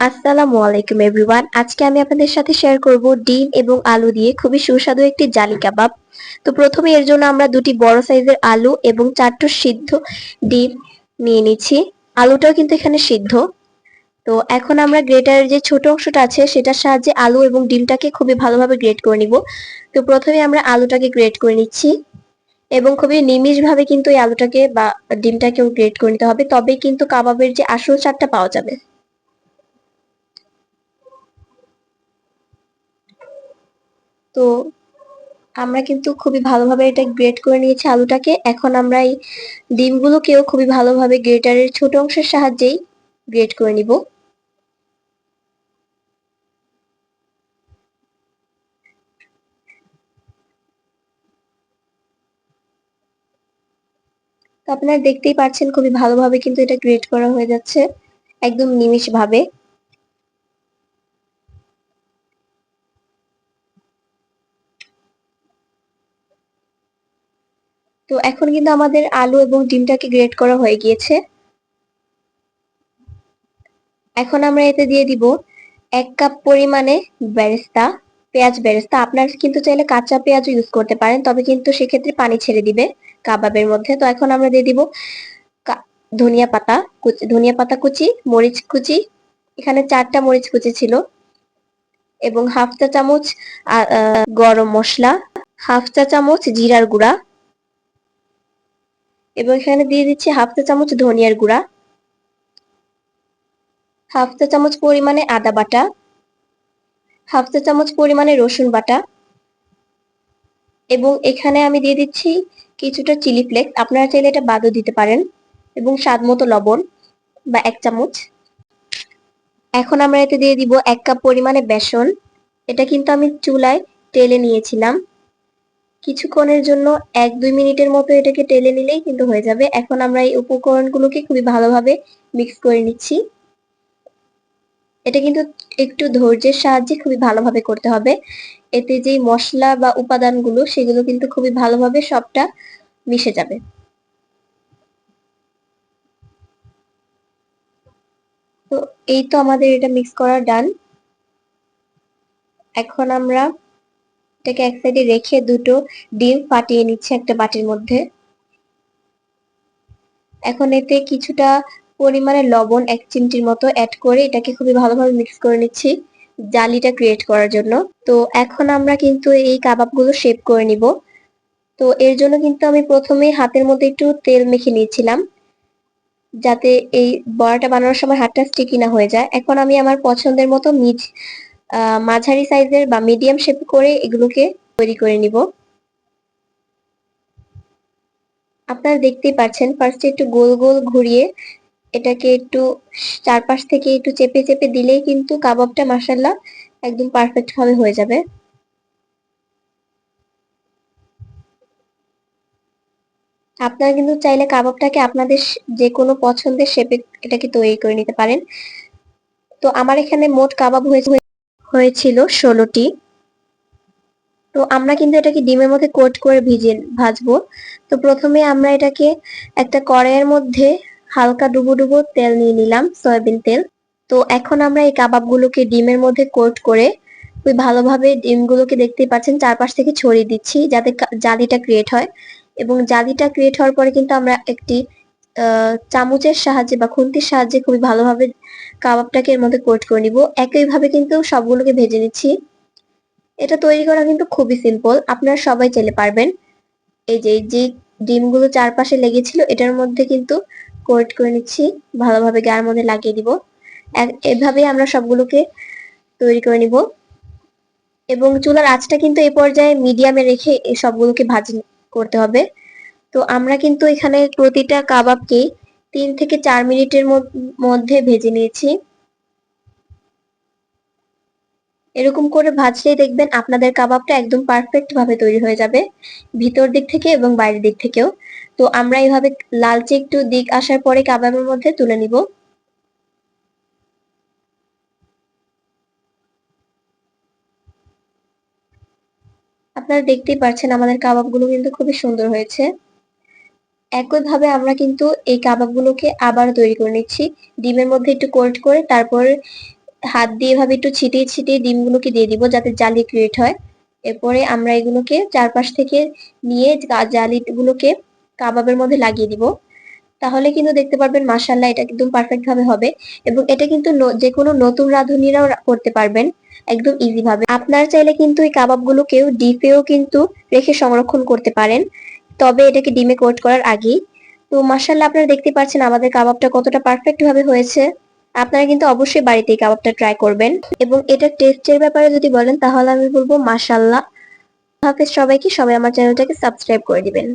আসসালামু আলাইকুম, এভরিওয়ান। আজকে আমি আপনাদের সাথে শেয়ার করব ডিম এবং আলু দিয়ে খুবই সুস্বাদু একটি জালি কাবাব। তো প্রথমে এর জন্য আমরা দুটি বড় সাইজের আলু এবং চারটো সিদ্ধ ডিম নিয়ে নিচ্ছি। আলুটাও কিন্তু এখানে সিদ্ধ। তো এখন আমরা গ্রেটারের যে ছোট অংশটা আছে, সেটার সাহায্যে আলু এবং ডিমটাকে খুবই ভালোভাবে গ্রেট করে নিব। তো প্রথমে আমরা আলুটাকে গ্রেট করে নিচ্ছি এবং খুবই নিমিষ ভাবে কিন্তু এই আলুটাকে বা ডিমটাকেও গ্রেট করে নিতে হবে। তবেই কিন্তু কাবাবের যে আসল স্বাদটা পাওয়া যাবে। তো আমরা কিন্তু খুবই ভালোভাবে এটা গ্রেট করে নিয়েছি আলুটাকে। এখন আমরা এই ডিমগুলোকেও খুবই ভালোভাবে গ্রেটারের ছোট অংশের সাহায্যেই গ্রেট করে নিব। তো আপনারা দেখতেই পাচ্ছেন খুবই ভালোভাবে কিন্তু এটা গ্রেট করা হয়ে যাচ্ছে, একদম নিমিষ তো এখন কিন্তু আমাদের আলু এবং ডিমটাকে গ্রেট করা হয়ে গিয়েছে। এখন আমরা এতে দিয়ে দিব এক কাপ পরিমাণে বেরেস্তা, পেঁয়াজ বেরেস্তা। আপনার কিন্তু চাইলে কাঁচা পেঁয়াজও ইউজ করতে পারেন, তবে কিন্তু সেক্ষেত্রে পানি ছেড়ে দিবে কাবাবের মধ্যে। তো এখন আমরা দিয়ে দিব ধনিয়া পাতা কুচি, ধনিয়া পাতা কুচি, মরিচ কুচি। এখানে চারটা মরিচ কুচি ছিল এবং হাফ চা চামচ গরম মশলা, হাফ চা চামচ জিরার গুঁড়া। এবং এখানে দিয়ে দিচ্ছি হাফ চা চামচ ধনিয়ার গুঁড়া হাফ চা চামচ পরিমাণে আদা বাটা হাফ চা চামচ পরিমাণে রসুন বাটা এবং এখানে আমি দিয়ে দিচ্ছি কিছুটা চিলি ফ্লেক্স আপনারা চাইলে এটা বাদও দিতে পারেন এবং স্বাদ মতো লবণ বা এক চামচ। এখন আমরা এতে দিয়ে দিব এক কাপ পরিমাণে বেসন। এটা কিন্তু আমি চুলায় টেলে নিয়েছিলাম। কিছুক্ষণের জন্য এক দুই মিনিটের মতো এটাকে টেলে নিলেই কিন্তু হয়ে যাবে। এখন আমরা এই উপকরণগুলোকে খুবই ভালোভাবে মিক্স করে নিচ্ছি। এটা কিন্তু একটু ধৈর্যের সাহায্যে খুবই ভালোভাবে করতে হবে। এতে যে মশলা বা উপাদানগুলো, সেগুলো কিন্তু খুবই ভালোভাবে সবটা মিশে যাবে। তো এই তো আমাদের এটা মিক্স করা ডান এখন আমরা এটাকে এক সাইডে রেখে দুটো ডিম ফাটিয়ে নিচ্ছে একটা বাটির মধ্যে। এখন এতে কিছুটা পরিমাণে লবণ এক চিমটির মতো অ্যাড করে এটাকে খুবই ভালোভাবে মিক্স করে নিচ্ছি জালিটা ক্রিয়েট করার জন্য। তো এখন আমরা কিন্তু এই কাবাবগুলো শেপ করে নিব। তো এর জন্য কিন্তু আমি প্রথমে হাতের মধ্যে একটু তেল মেখে নিয়েছিলাম যাতে এই বড়াটা বানানোর সময় হাতটা স্টিকি না হয়ে যায়। এখন আমি আমার পছন্দের মতো মিজ মাঝারি সাইজের বা মিডিয়াম শেপ করে এগুলোকে তৈরি করে নিব। আপনারা দেখতেই পাচ্ছেন ফার্স্টে একটু গোল গোল ঘুরিয়ে এটাকে একটু চারপাশ থেকে একটু চেপে চেপে দিলেই কিন্তু কাবাবটা মাসাল্লাহ একদম পারফেক্ট ভাবে হয়ে যাবে। আপনারা কিন্তু চাইলে কাবাবটাকে আপনাদের যে কোনো পছন্দের শেপে এটাকে তৈরি করে নিতে পারেন। তো আমার এখানে মোট কাবাব হয়েছিল ষোলোটি। তো আমরা কিন্তু এটাকে ডিমের মধ্যে কোট করে ভিজে ভাজবো। তো প্রথমে আমরা এটাকে একটা কড়াইয়ের মধ্যে হালকা ডুবো ডুবো তেল নিয়ে নিলাম, সয়াবিন তেল। তো এখন আমরা এই কাবাবগুলোকে ডিমের মধ্যে কোট করে খুবই ভালোভাবে ডিমগুলোকে দেখতেই পাচ্ছেন, চারপাশ থেকে ছড়িয়ে দিচ্ছি যাতে জালিটা ক্রিয়েট হয়। এবং জালিটা ক্রিয়েট হওয়ার পরে কিন্তু আমরা একটি চামচের সাহায্যে বা খুন্তির সাহায্যে খুবই ভালোভাবে কাবাবটাকে এর মধ্যে কোট করে নিব। একইভাবে কিন্তু সবগুলোকে ভেজে নিচ্ছি। এটা তৈরি করা কিন্তু খুবই সিম্পল আপনারা সবাই চাইলে পারবেন। এই যে যে ডিমগুলো চারপাশে লেগেছিল, এটার মধ্যে কিন্তু কোট করে নিচ্ছি। ভালোভাবে গায়ের মধ্যে লাগিয়ে দিব এভাবে আমরা সবগুলোকে তৈরি করে নিব। এবং চুলার আঁচটা কিন্তু এই পর্যায়ে মিডিয়ামে রেখে সবগুলোকে ভাজি করতে হবে। তো আমরা কিন্তু এখানে প্রতিটা কাবাবকে তিন থেকে চার মিনিটের মধ্যে ভেজে নিয়েছি। এরকম করে ভাজলেই দেখবেন আপনাদের কাবাবটা একদম পারফেক্ট ভাবে তৈরি হয়ে যাবে, ভিতর দিক থেকে এবং বাইরের দিক থেকেও। তো আমরা এইভাবে লালচে একটু দিক আসার পরে কাবাবের মধ্যে তুলে নিব। আপনারা দেখতেই পাচ্ছেন আমাদের কাবাবগুলো কিন্তু খুবই সুন্দর হয়েছে। একইভাবে আমরা কিন্তু এই কাবাবগুলোকে আবার তৈরি করে নিচ্ছি। ডিমের মধ্যে একটু কোল্ড করে তারপর হাত দিয়ে এভাবে একটু ছিটিয়ে ছিটিয়ে ডিমগুলোকে দিয়ে দিব যাতে জালি ক্রিয়েট হয়। এরপরে আমরা এগুলোকে চারপাশ থেকে নিয়ে জালিগুলোকে কাবাবের মধ্যে লাগিয়ে দিব। তাহলে কিন্তু দেখতে পারবেন মাশাল্লাহ এটা একদম পারফেক্ট ভাবে হবে এবং এটা কিন্তু যে কোনো নতুন রাঁধুনিরাও করতে পারবেন একদম ইজি ভাবে। আপনারা চাইলে কিন্তু এই কাবাবগুলোকেও ডিপেও কিন্তু রেখে সংরক্ষণ করতে পারেন। তবে এটাকে ডিমে কোট করার আগেই। তো মাশাল্লাহ আপনারা দেখতে পাচ্ছেন আমাদের কাবাবটা কতটা পারফেক্ট ভাবে হয়েছে। আপনারা কিন্তু অবশ্যই বাড়িতে এই কাবাবটা ট্রাই করবেন। এবং এটা টেস্টের ব্যাপারে যদি বলেন, তাহলে আমি বলব মাসাল্লাহ হাফেজ সবাইকে, সবাই আমার চ্যানেলটাকে সাবস্ক্রাইব করে দিবেন।